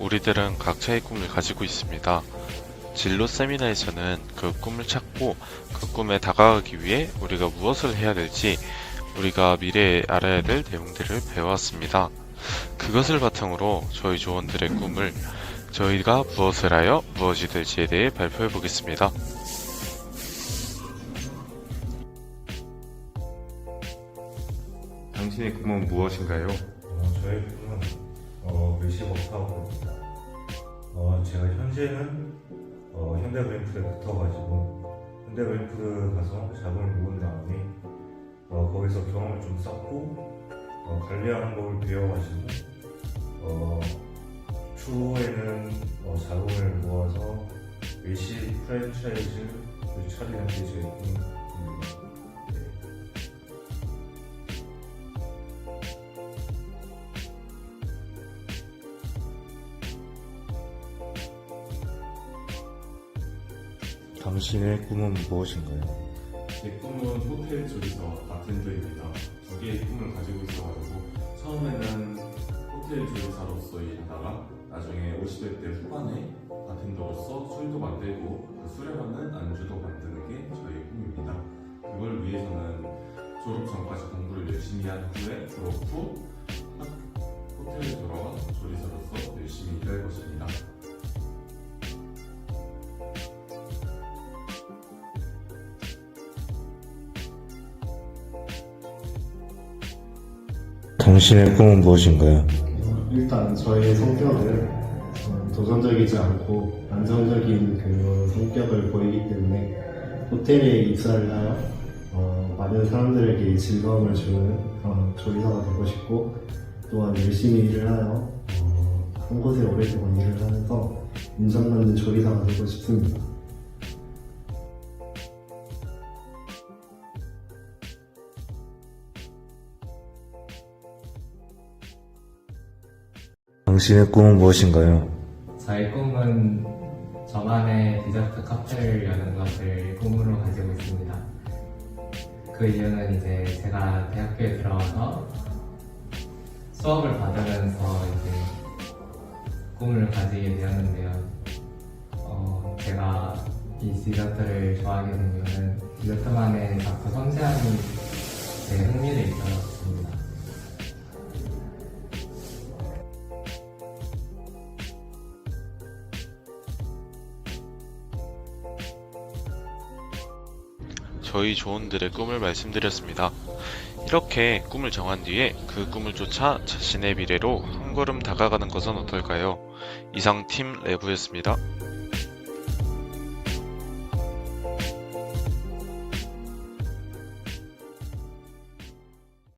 우리들은 각자의 꿈을 가지고 있습니다. 진로 세미나에서는 그 꿈을 찾고 그 꿈에 다가가기 위해 우리가 무엇을 해야 될지 우리가 미래에 알아야 될 내용들을 배워왔습니다. 그것을 바탕으로 저희 조원들의 꿈을 저희가 무엇을 하여 무엇이 될지에 대해 발표해 보겠습니다. 당신의 꿈은 무엇인가요? 어, 저의 꿈은 어, 외식업사업입니다. 어, 제가 현재는 어, 현대브랜프에 붙어가지고 현대브랜프 가서 자금을 모은 다음에 어, 거기서 경험을 좀 쌓고 어, 관리하는 법을 배워가지고 어, 추후에는 어, 자금을 모아서 외식 프랜차이즈를 차리는 게 제 꿈입니다. 당신의 꿈은 무엇인가요? 제 꿈은 호텔 조리서 바텐더입니다. 두 개의 꿈을 가지고 있어가지고 처음에는 호텔 조리사로서 일하다가 나중에 50대 때 후반에 바텐더로서 술도 만들고 그 술에 맞는 안주도 만드는 게 저의 꿈입니다. 그걸 위해서는 졸업 전까지 공부를 열심히 한 후에 졸업 후 학- 호텔에 돌아와 조리사로서 열심히 일할 것입니다. 당신의 꿈은 무엇인가요? 어, 일단 저의 성격은 어, 도전적이지 않고 안정적인 그런 성격을 보이기 때문에 호텔에 입사를 하여 어, 많은 사람들에게 즐거움을 주는 그런 조리사가 되고 싶고 또한 열심히 일을 하여 어, 한 곳에 오랫동안 일을 하면서 인정받는 조리사가 되고 싶습니다. 당신의 꿈은 무엇인가요? 저의 꿈은 저만의 디저트 카페를 여는 것을 꿈으로 가지고 있습니다. 그 이유는 이제 제가 대학교에 들어와서 수업을 받으면서 이제 꿈을 가지게 되었는데요. 어, 제가 이 디저트를 좋아하게 된 이유는 디저트만의 자꾸 섬세함이 제 흥미를 이끌었 저희 조원들의 꿈을 말씀드렸습니다. 이렇게 꿈을 정한 뒤에 그 꿈을 쫓아 자신의 미래로 한 걸음 다가가는 것은 어떨까요? 이상 팀 레브였습니다.